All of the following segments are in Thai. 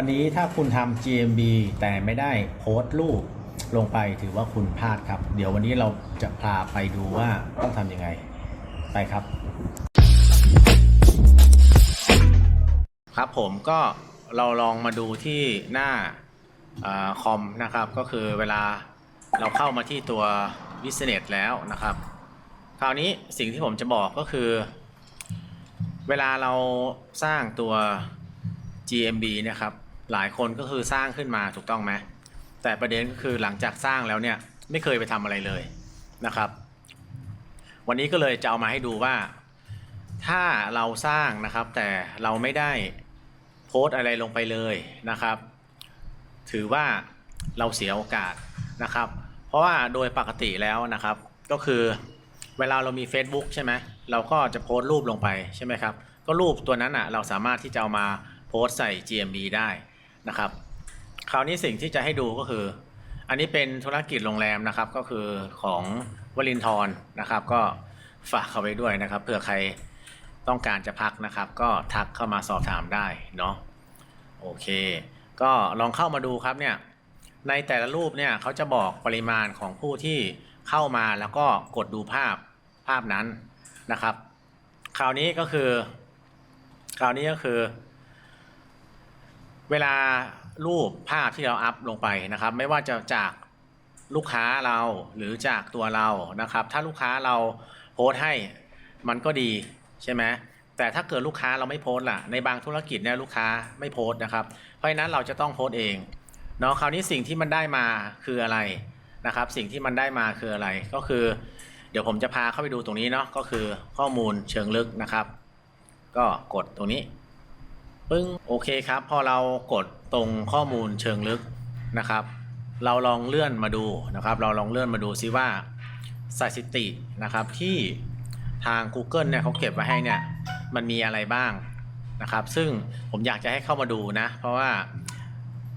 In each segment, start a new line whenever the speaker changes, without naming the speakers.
วันนี้ถ้าคุณทำ GMB แต่ไม่ได้โพสต์รูปลงไปถือว่าคุณพลาดครับ เดี๋ยววันนี้เราจะพาไปดูว่าต้องทำยังไง ไปครับ ครับผมก็เราลองมาดูที่หน้าอคอมนะครับ ก็คือเวลาเราเข้ามาที่ตัว Business แล้วนะครับ คราวนี้สิ่งที่ผมจะบอกก็คือ เวลาเราสร้างตัว GMB นะครับ หลายคนก็คือสร้างขึ้นมาถูกต้องไหมแต่ประเด็นก็คือหลังจากสร้างแล้วเนี่ยไม่เคยไปทำอะไรเลยนะครับ วันนี้ก็เลยจะเอามาให้ดูว่า ถ้าเราสร้างนะครับแต่เราไม่ได้โพสอะไรลงไปเลยนะครับ ถือว่าเราเสียโอกาสนะครับ เพราะว่าโดยปกติแล้วนะครับ ก็คือเวลาเรามี Facebook ใช่ไหมเราก็จะโพสต์รูปลงไปใช่ไหมครับ ก็รูปตัวนั้นอะเราสามารถที่จะเอามาโพสต์ใส่ GMB ได้ นะครับ คราวนี้สิ่งที่จะให้ดูก็คือ อันนี้เป็นธุรกิจโรงแรมนะครับ ก็คือของวลินทรนะครับ ก็ฝากเขาไว้ด้วยนะครับเผื่อใครต้องการจะพักนะครับ ก็ทักเข้ามาสอบถามได้เนาะโอเค ก็ลองเข้ามาดูครับเนี่ยในแต่ละรูปเนี่ยเขาจะบอกปริมาณของผู้ที่เข้ามาแล้วก็กดดูภาพภาพนั้นนะครับ คราวนี้ก็คือ คราวนี้ก็คือ เวลารูปภาพที่เราอัพลงไปนะครับ ไม่ว่าจะจากลูกค้าเราหรือจากตัวเรานะครับ ถ้าลูกค้าเราโพสให้มันก็ดีใช่ไหมแต่ถ้าเกิดลูกค้าเราไม่โพสล่ะในบางธุรกิจเนี่ยลูกค้าไม่โพสนะครับ เพราะฉะนั้นเราจะต้องโพสเองเนาะคราวนี้สิ่งที่มันได้มาคืออะไรนะครับ สิ่งที่มันได้มาคืออะไรก็คือ เดี๋ยวผมจะพาเข้าไปดูตรงนี้เนาะก็คือข้อมูลเชิงลึกนะครับ ก็กดตรงนี้ ปึ้งโอเคครับ พอเรากดตรงข้อมูลเชิงลึกนะครับ เราลองเลื่อนมาดูนะครับ เราลองเลื่อนมาดูซิว่าสถิตินะครับที่ทาง Google เนี่ยเขาเก็บไว้ให้เนี่ยมันมีอะไรบ้างนะครับ ซึ่งผมอยากจะให้เข้ามาดูนะ เพราะว่า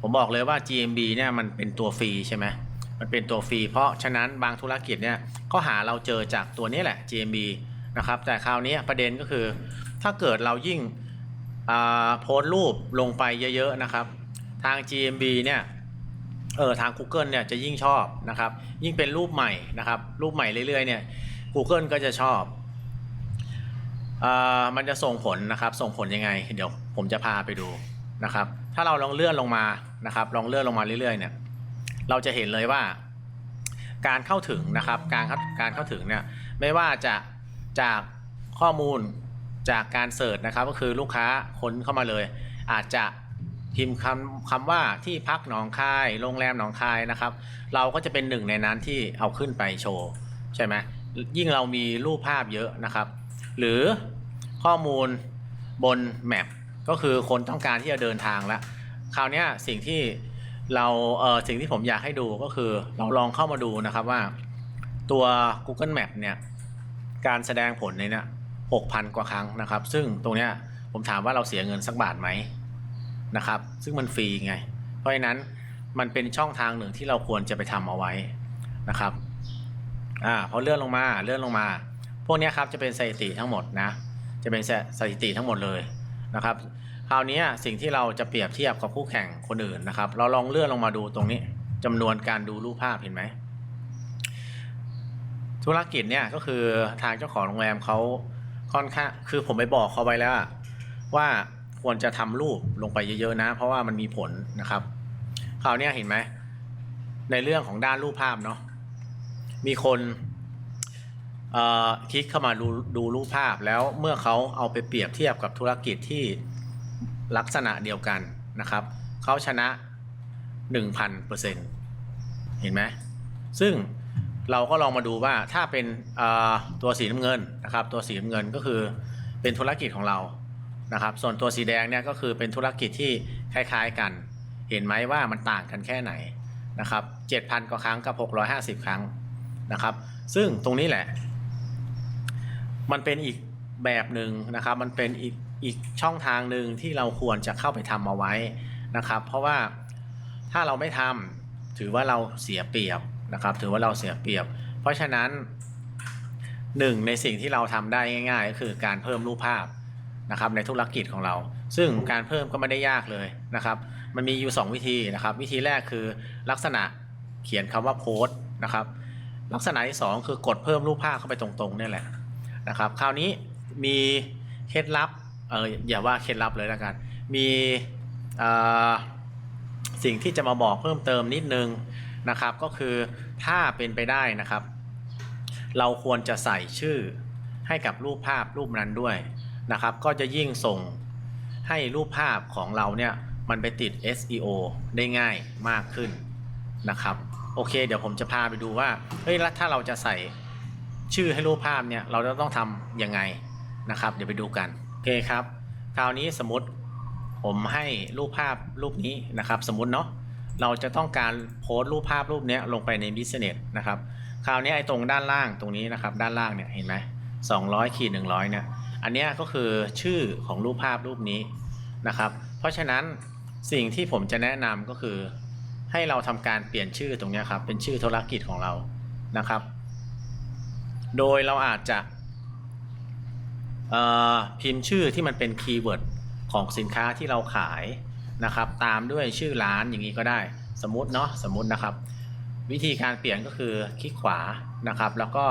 ผมบอกเลยว่า GMB เนี่ยมันเป็นตัวฟรีใช่ไหมมันเป็นตัวฟรี เพราะฉะนั้นบางธุรกิจเนี่ยก็หาเราเจอจากตัวนี้แหละ GMB นะครับ แต่คราวนี้ประเด็นก็คือ ถ้าเกิดเรายิ่ง โพสต์รูปลงไปเยอะๆนะครับ ทาง GMB เนี่ยเออทาง Google เนี่ยจะยิ่งชอบนะครับ ยิ่งเป็นรูปใหม่นะครับ รูปใหม่เรื่อยๆเนี่ย Google ก็จะชอบอมันจะส่งผลนะครับ ส่งผลยังไง เดี๋ยวผมจะพาไปดูนะครับ ถ้าเราลองเลื่อนลงมานะครับ ลองเลื่อนลงมาเรื่อยๆเนี่ย เราจะเห็นเลยว่า การเข้าถึงนะครับ การการเข้าถึงเนี่ย ไม่ว่าจะจากข้อมูล จากการเสิร์ชนะครับก็คือลูกค้าค้นเข้ามาเลย อาจจะพิมพ์คำคำว่าที่พักหนองคายโรงแรมหนองคายนะครับ เราก็จะเป็นหนึ่งในนั้นที่เอาขึ้นไปโชว์ใช่ไหมยิ่งเรามีรูปภาพเยอะนะครับ หรือข้อมูลบนแมปก็คือคนต้องการที่จะเดินทางแล้วคราวนี้สิ่งที่เราเออสิ่งที่ผมอยากให้ดูก็คือเราลองเข้ามาดูนะครับว่า ตัว Google Map เนี่ยการแสดงผลในเนี่ย หกพันกว่าครั้งนะครับ ซึ่งตรงเนี้ยผมถามว่าเราเสียเงินสักบาทไหมนะครับ ซึ่งมันฟรีไง เพราะฉะนั้นมันเป็นช่องทางหนึ่งที่เราควรจะไปทำเอาไว้นะครับอ่าพอเลื่อนลงมาเลื่อนลงมา พวกนี้ครับจะเป็นสถิติทั้งหมดนะจะเป็นสถิติทั้งหมดเลยนะครับคราวนี้สิ่งที่เราจะเปรียบเทียบกับคู่แข่งคนอื่นนะครับ เราลองเลื่อนลงมาดูตรงนี้จำนวนการดูรูปภาพเห็นไหมธุรกิจเนี่ยก็คือทางเจ้าของโรงแรมเขา ค่อนข้างคือผมไปบอกเขาไว้แล้วว่าควรจะทำรูปลงไปเยอะๆนะ เพราะว่ามันมีผลนะครับคราวนี้เห็นไหมในเรื่องของด้านรูปภาพเนาะมีคนอ่อคลิกเข้ามาดูดูรูปภาพแล้วเมื่อเขาเอาไปเปรียบเทียบกับธุรกิจที่ลักษณะเดียวกันนะครับเขาชนะ 1,000%เห็นไหมซึ่ง เราก็ลองมาดูว่าถ้าเป็นตัวสีน้ำเงินนะครับ ตัวสีน้ำเงินก็คือเป็นธุรกิจของเรานะครับ ส่วนตัวสีแดงเนี่ยก็คือเป็นธุรกิจที่คล้ายๆกัน เห็นไหมว่ามันต่างกันแค่ไหนนะครับ7,000กว่าครั้งกับ 650 ครั้งนะครับ ซึ่งตรงนี้แหละ มันเป็นอีกแบบหนึ่งนะครับ มันเป็นอีกอีกช่องทางหนึ่งที่เราควรจะเข้าไปทำเอาไว้นะครับ เพราะว่าถ้าเราไม่ทำถือว่าเราเสียเปรียบ นะครับ ถือว่าเราเสียเปรียบ เพราะฉะนั้นหนึ่งในสิ่งที่เราทำได้ง่าย ๆ ก็คือการเพิ่มรูปภาพนะครับในธุรกิจของเรา ซึ่งการเพิ่มก็ไม่ได้ยากเลยนะครับ มันมีอยู่ 2 วิธีนะครับ วิธีแรกคือลักษณะเขียนคำว่าโพสต์นะครับ ลักษณะที่ 2 คือกดเพิ่มรูปภาพเข้าไปตรงๆนี่แหละนะครับ คราวนี้มีเคล็ดลับเอออย่าว่าเคล็ดลับเลยแล้วกัน มีอ่อสิ่งที่จะมาบอกเพิ่มเติมนิดนึง นะครับ ก็คือถ้าเป็นไปได้นะครับ เราควรจะใส่ชื่อให้กับรูปภาพรูปนั้นด้วยนะครับ ก็จะยิ่งส่งให้รูปภาพของเราเนี่ยมันไปติด SEO ได้ง่ายมากขึ้นนะครับ โอเค เดี๋ยวผมจะพาไปดูว่าเฮ้ยแล้วถ้าเราจะใส่ชื่อให้รูปภาพเนี่ยเราจะต้องทำยังไงนะครับ เดี๋ยวไปดูกันโอเคครับ คราวนี้สมมติผมให้รูปภาพรูปนี้นะครับ สมมติเนาะ เราจะต้องการโพสต์รูปภาพรูปนี้ลงไปใน Business นะครับ คราวนี้ไอ้ตรงด้านล่างตรงนี้นะครับ ด้านล่างเนี่ยเห็นไหม200ขีด100เนี่ย อันนี้ก็คือชื่อของรูปภาพรูปนี้นะครับ เพราะฉะนั้นสิ่งที่ผมจะแนะนำก็คือ ให้เราทำการเปลี่ยนชื่อตรงนี้ครับ เป็นชื่อธุรกิจของเรานะครับ โดยเราอาจจะพิมพ์ชื่อที่มันเป็นคีย์เวิร์ดของสินค้าที่เราขาย นะครับ ตามด้วยชื่อร้านอย่างนี้ก็ได้ สมมติเนาะสมมตินะครับ วิธีการเปลี่ยนก็คือคลิกขวานะครับ แล้วก็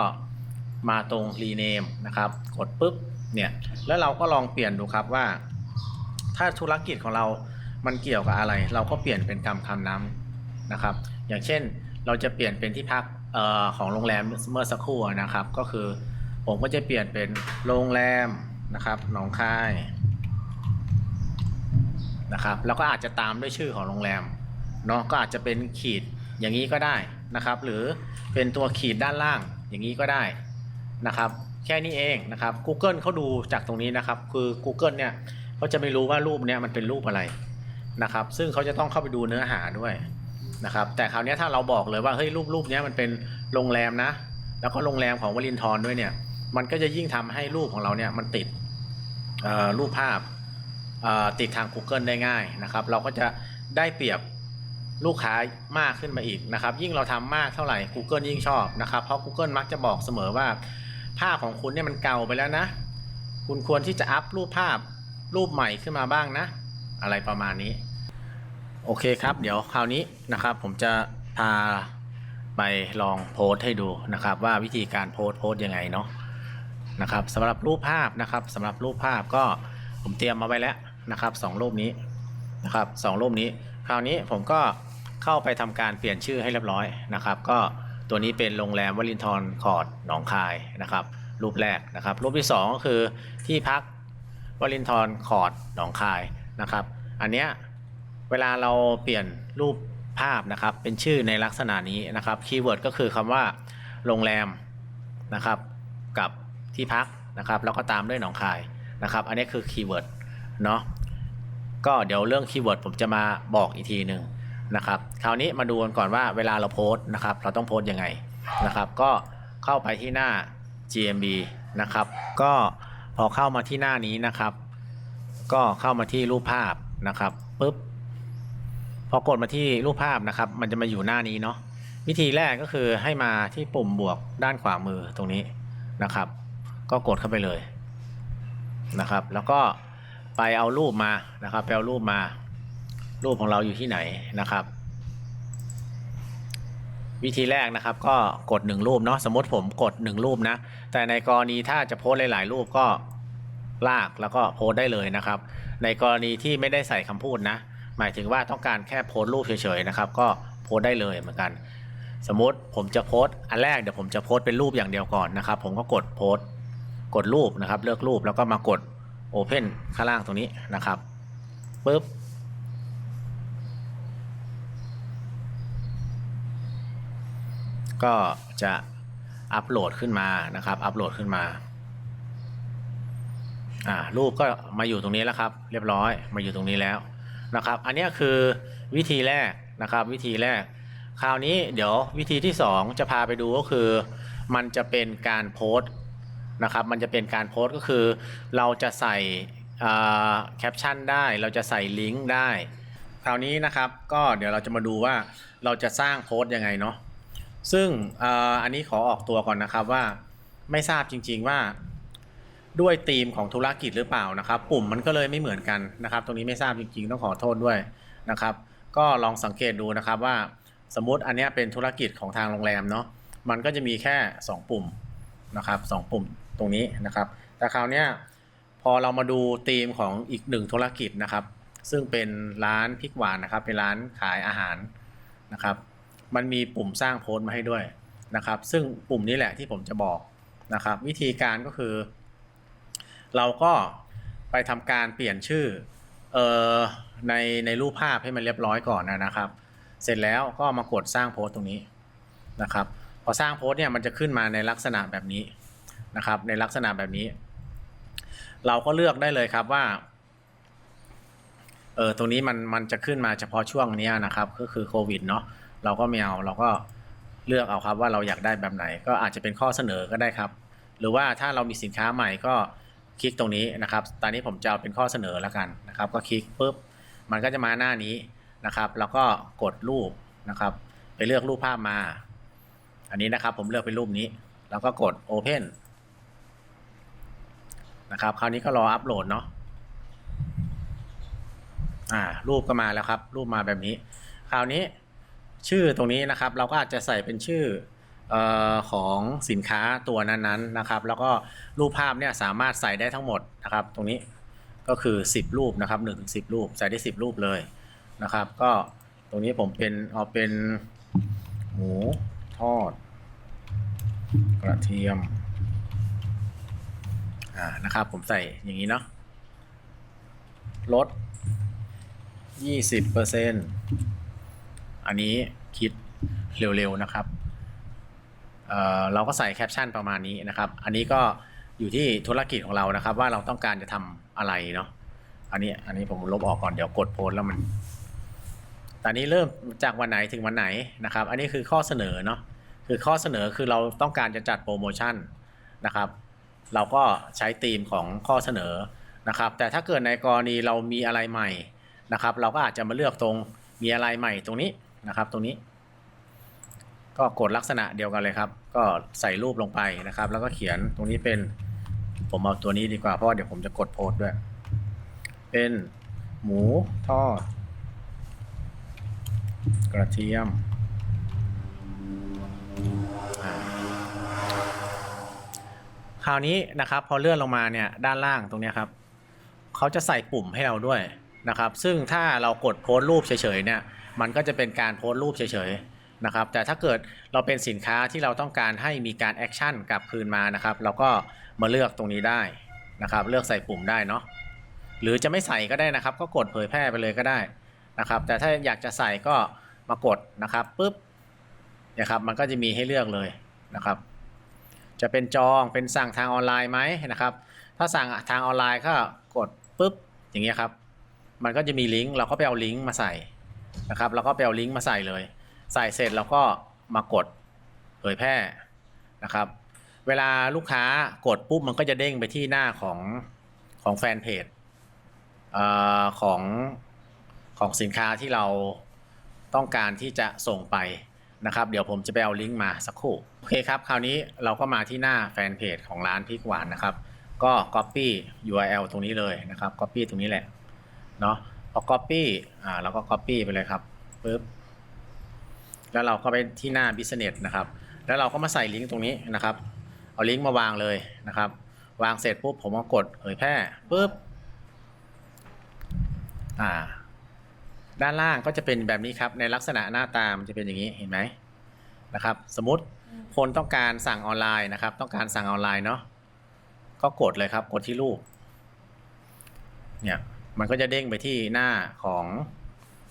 มาตรง rename นะครับ กดปุ๊บเนี่ยแล้วเราก็ลองเปลี่ยนดูครับว่า ถ้าธุรกิจของเรา มันเกี่ยวกับอะไร เราก็เปลี่ยนเป็นคำคำนั้นนะครับ อย่างเช่นเราจะเปลี่ยนเป็นที่พักออของโรงแรมเมื่อสักครู่นะครับ ก็คือผมก็จะเปลี่ยนเป็นโรงแรมนะครับหนองคาย นะครับแล้วก็อาจจะตามด้วยชื่อของโรงแรมเนาะก็อาจจะเป็นขีดอย่างนี้ก็ได้นะครับ หรือเป็นตัวขีดด้านล่างอย่างนี้ก็ได้นะครับแค่นี้เองนะครับ Google เขาดูจากตรงนี้นะครับ คือ Google เนี่ยเขาจะไม่รู้ว่ารูปเนี้ยมันเป็นรูปอะไรนะครับ ซึ่งเขาจะต้องเข้าไปดูเนื้อหาด้วยนะครับ แต่คราวนี้ถ้าเราบอกเลยว่าเฮ้ยรูปรูปเนี้ยมันเป็นโรงแรมนะ แล้วก็โรงแรมของวลินทร์ด้วยเนี่ย มันก็จะยิ่งทำให้รูปของเราเนี่ยมันติดรูปภาพ ติดทาง Google ได้ง่ายนะครับ เราก็จะได้เปรียบลูกค้ามากขึ้นมาอีกนะครับ ยิ่งเราทำมากเท่าไหร่ Google ยิ่งชอบนะครับ เพราะ Google มักจะบอกเสมอว่า ภาพของคุณเนี่ยมันเก่าไปแล้วนะ คุณควรที่จะอัพรูปภาพรูปใหม่ขึ้นมาบ้างนะ อะไรประมาณนี้ โอเคครับ เดี๋ยวคราวนี้นะครับ ผมจะพาไปลองโพสต์ให้ดูนะครับ ว่าวิธีการโพสต์โพสต์ยังไงเนาะนะครับสำหรับรูปภาพนะครับสำหรับรูปภาพก็ผมเตรียมมาไว้แล้ว นะครับสองรูปนี้นะครับสองรูปนี้ คราวนี้ผมก็เข้าไปทำการเปลี่ยนชื่อให้เรียบร้อยนะครับ ก็ตัวนี้เป็นโรงแรมวลินทรคอร์ดหนองคายนะครับ รูปแรกนะครับ รูปที่สองก็คือที่พักวลินทรคอร์ดหนองคายนะครับ อันเนี้ยเวลาเราเปลี่ยนรูปภาพนะครับ เป็นชื่อในลักษณะนี้นะครับคีย์เวิร์ดก็คือคำว่าโรงแรมนะครับ กับที่พักนะครับ แล้วก็ตามด้วยหนองคายนะครับ อันนี้คือคีย์เวิร์ด เนาะก็เดี๋ยวเรื่องคีย์เวิร์ดผมจะมาบอกอีกทีหนึ่งนะครับคราวนี้มาดูกันก่อนว่าเวลาเราโพสต์นะครับ เราต้องโพสต์ยังไงนะครับ ก็เข้าไปที่หน้า GMB นะครับ ก็พอเข้ามาที่หน้านี้นะครับ ก็เข้ามาที่รูปภาพนะครับปุ๊บพอกดมาที่รูปภาพนะครับ มันจะมาอยู่หน้านี้เนาะวิธีแรกก็คือให้มาที่ปุ่มบวกด้านขวามือตรงนี้นะครับ ก็กดเข้าไปเลยนะครับ แล้วก็ ไปเอารูปมานะครับไปเอารูปมา รูปของเราอยู่ที่ไหนนะครับ วิธีแรกนะครับ ก็กดหนึ่งรูปเนาะสมมติผมกดหนึ่งรูปนะ แต่ในกรณีถ้าจะโพสหลาย ๆ รูปก็ลากแล้วก็โพสได้เลยนะครับ ในกรณีที่ไม่ได้ใส่คำพูดนะ หมายถึงว่าต้องการแค่โพสรูปเฉยๆนะครับ ก็โพสได้เลยเหมือนกัน สมมติผมจะโพสอันแรกเดี๋ยวผมจะโพสเป็นรูปอย่างเดียวก่อนนะครับ ผมก็กดโพสกดรูปนะครับ เลือกรูปแล้วก็มากด Open ข้างล่างตรงนี้นะครับปุ๊บก็จะอัปโหลดขึ้นมานะครับ อัปโหลดขึ้นมาอ่ารูปก็มาอยู่ตรงนี้แล้วครับ เรียบร้อยมาอยู่ตรงนี้แล้วนะครับ อันนี้คือวิธีแรกนะครับ วิธีแรก คราวนี้เดี๋ยววิธีที่ 2 จะพาไปดูก็คือ มันจะเป็นการโพสต์ นะครับ มันจะเป็นการโพสต์ก็คือ เราจะใส่แคปชั่นได้ เราจะใส่ลิงก์ได้ คราวนี้นะครับก็เดี๋ยวเราจะมาดูว่าเราจะสร้างโพสต์ยังไงเนาะ ซึ่งออันนี้ขอออกตัวก่อนนะครับว่าไม่ทราบจริง ๆว่าด้วยธีมของธุรกิจหรือเปล่านะครับ ปุ่มมันก็เลยไม่เหมือนกันนะครับ ตรงนี้ไม่ทราบจริงๆ ต้องขอโทษด้วยนะครับ ก็ลองสังเกตดูนะครับว่าสมมุติอันนี้เป็นธุรกิจของทางโรงแรมเนาะมันก็จะมีแค่ 2 ปุ่มนะครับสองปุ่ม ตรงนี้นะครับ แต่คราวนี้พอเรามาดูธีมของอีกหนึ่งธุรกิจนะครับ ซึ่งเป็นร้านพริกหวานนะครับ เป็นร้านขายอาหารนะครับ มันมีปุ่มสร้างโพสต์มาให้ด้วยนะครับ ซึ่งปุ่มนี้แหละที่ผมจะบอกนะครับ วิธีการก็คือ เราก็ไปทำการเปลี่ยนชื่อเออในในรูปภาพให้มันเรียบร้อยก่อนนะครับ เสร็จแล้วก็มากดสร้างโพสต์ตรงนี้นะครับ พอสร้างโพสต์เนี่ยมันจะขึ้นมาในลักษณะแบบนี้ นะครับ ในลักษณะแบบนี้ เราก็เลือกได้เลยครับว่าเออตรงนี้มันมันจะขึ้นมาเฉพาะช่วงนี้นะครับ ก็คือโควิดเนาะเราก็ไม่เอาเราก็เลือกเอาครับว่าเราอยากได้แบบไหน ก็อาจจะเป็นข้อเสนอก็ได้ครับ หรือว่าถ้าเรามีสินค้าใหม่ก็คลิกตรงนี้นะครับ ตอนนี้ผมจะเอาเป็นข้อเสนอแล้วกันนะครับ ก็คลิกปุ๊บมันก็จะมาหน้านี้นะครับ แล้วก็กดรูปนะครับ ไปเลือกรูปภาพมา อันนี้นะครับผมเลือกเป็นรูปนี้ แล้วก็กด Open นะครับ คราวนี้ก็รออัปโหลดเนาะอ่า รูปก็มาแล้วครับ รูปมาแบบนี้ คราวนี้ชื่อตรงนี้นะครับ เราก็อาจจะใส่เป็นชื่อเอ่อของสินค้าตัวนั้นๆนะครับ แล้วก็รูปภาพเนี่ยสามารถใส่ได้ทั้งหมดนะครับ ตรงนี้ก็คือ 10 รูปนะครับ1ถึง10รูป ใส่ได้ 10 รูปเลยนะครับ ก็ตรงนี้ผมเป็นเอาเป็นหมูทอด กระเทียม อ่านะครับ ผมใส่อย่างนี้เนาะลด20%อันนี้คิดเร็วๆนะครับเเราก็ใส่แคปชั่นประมาณนี้นะครับ อันนี้ก็อยู่ที่ธุรกิจของเรานะครับ ว่าเราต้องการจะทำอะไรเนาะอันนี้อันนี้ผมลบออกก่อนเดี๋ยวกดโพสแล้วมัน ตอนนี้เริ่มจากวันไหนถึงวันไหนนะครับ อันนี้คือข้อเสนอเนาะคือข้อเสนอคือเราต้องการจะจัดโปรโมชั่นนะครับ เราก็ใช้ธีมของข้อเสนอนะครับ แต่ถ้าเกิดในกรณีเรามีอะไรใหม่นะครับ เราก็อาจจะมาเลือกตรงมีอะไรใหม่ตรงนี้นะครับ ตรงนี้ ก็กดลักษณะเดียวกันเลยครับ ก็ใส่รูปลงไปนะครับ แล้วก็เขียนตรงนี้เป็นผมเอาตัวนี้ดีกว่าเพราะเดี๋ยวผมจะกดโพสด้วย เป็นหมูทอดกระเทียม ราวนี้นะครับ พอเลื่อนลงมาเนี่ยด้านล่างตรงนี้ครับเขาจะใส่ปุ่มให้เราด้วยนะครับ ซึ่งถ้าเรากดโพสต์รูปเฉยๆเนี่ยมันก็จะเป็นการโพสต์รูปเฉยๆนะครับ แต่ถ้าเกิดเราเป็นสินค้าที่เราต้องการให้มีการแอคชั่นกลับคืนมานะครับ เราก็มาเลือกตรงนี้ได้นะครับ เลือกใส่ปุ่มได้เนาะหรือจะไม่ใส่ก็ได้นะครับ ก็กดเผยแพร่ไปเลยก็ได้นะครับ แต่ถ้าอยากจะใส่ก็มากดนะครับปุ๊บนี่ยครับมันก็จะมีให้เลือกเลยนะครับ จะเป็นจองเป็นสั่งทางออนไลน์ไหมนะครับ ถ้าสั่งทางออนไลน์ก็กดปุ๊บอย่างเงี้ยครับ มันก็จะมีลิงก์เราก็ไปเอาลิงก์มาใส่นะครับเราก็ไปเอาลิงก์มาใส่เลย ใส่เสร็จเราก็มากดเผยแพร่นะครับ เวลาลูกค้ากดปุ๊บมันก็จะเด้งไปที่หน้าของของแฟนเพจอของของสินค้าที่เราต้องการที่จะส่งไป นะครับ เดี๋ยวผมจะไปเอาลิงก์มาสักครู่ โอเคครับ คราวนี้เราก็มาที่หน้าแฟนเพจของร้านพริกหวานนะครับ ก็ Copy URL ตรงนี้เลยนะครับ Copy ตรงนี้แหละ เนาะพอ Copy อ่าเราก็ Copy ไปเลยครับปึ๊บ แล้วเราก็ไปที่หน้า Business นะครับ แล้วเราก็มาใส่ลิงก์ตรงนี้นะครับ เอาลิงก์มาวางเลยนะครับ วางเสร็จปุ๊บผมก็กดเผยแพร่ปุ๊บ อ่า ด้านล่างก็จะเป็นแบบนี้ครับ ในลักษณะหน้าตามันจะเป็นอย่างนี้เห็นไหมนะครับ สมมติคนต้องการสั่งออนไลน์นะครับ ต้องการสั่งออนไลน์เนาะก็กดเลยครับ กดที่รูป เนี่ยมันก็จะเด้งไปที่หน้าของ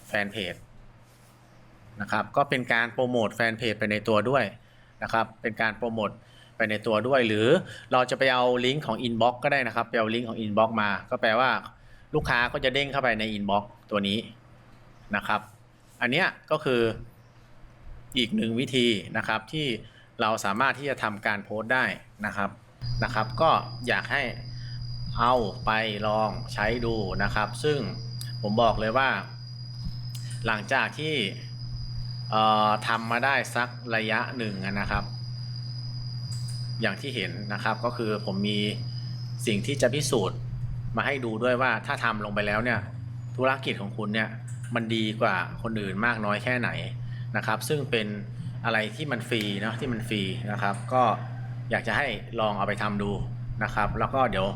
แฟนเพจนะครับ ก็เป็นการโปรโมทแฟนเพจไปในตัวด้วยนะครับ เป็นการโปรโมทไปในตัวด้วย หรือเราจะไปเอาลิงก์ของ Inbox ก็ได้นะครับ ไปเอาลิงก์ของ Inbox มา ก็แปลว่าลูกค้าก็จะเด้งเข้าไปใน Inbox ตัวนี้ นะครับ อันเนี้ยก็คืออีกหนึ่งวิธีนะครับที่เราสามารถที่จะทำการโพสต์ได้นะครับนะครับ ก็อยากให้เอาไปลองใช้ดูนะครับ ซึ่งผมบอกเลยว่า หลังจากที่ทำมาได้สักระยะหนึ่งนะครับ อย่างที่เห็นนะครับก็คือผมมีสิ่งที่จะพิสูจน์มาให้ดูด้วยว่าถ้าทำลงไปแล้วเนี่ยธุรกิจของคุณเนี่ย มันดีกว่าคนอื่นมากน้อยแค่ไหนนะครับ ซึ่งเป็นอะไรที่มันฟรีเนาะที่มันฟรีนะครับ ก็อยากจะให้ลองเอาไปทำดูนะครับ แล้วก็เดี๋ยว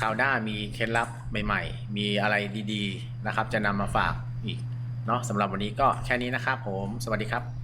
คราวหน้ามีเคล็ดลับใหม่ ๆ มีอะไรดีๆนะครับ จะนำมาฝากอีกเนาะสำหรับวันนี้ก็แค่นี้นะครับผม สวัสดีครับ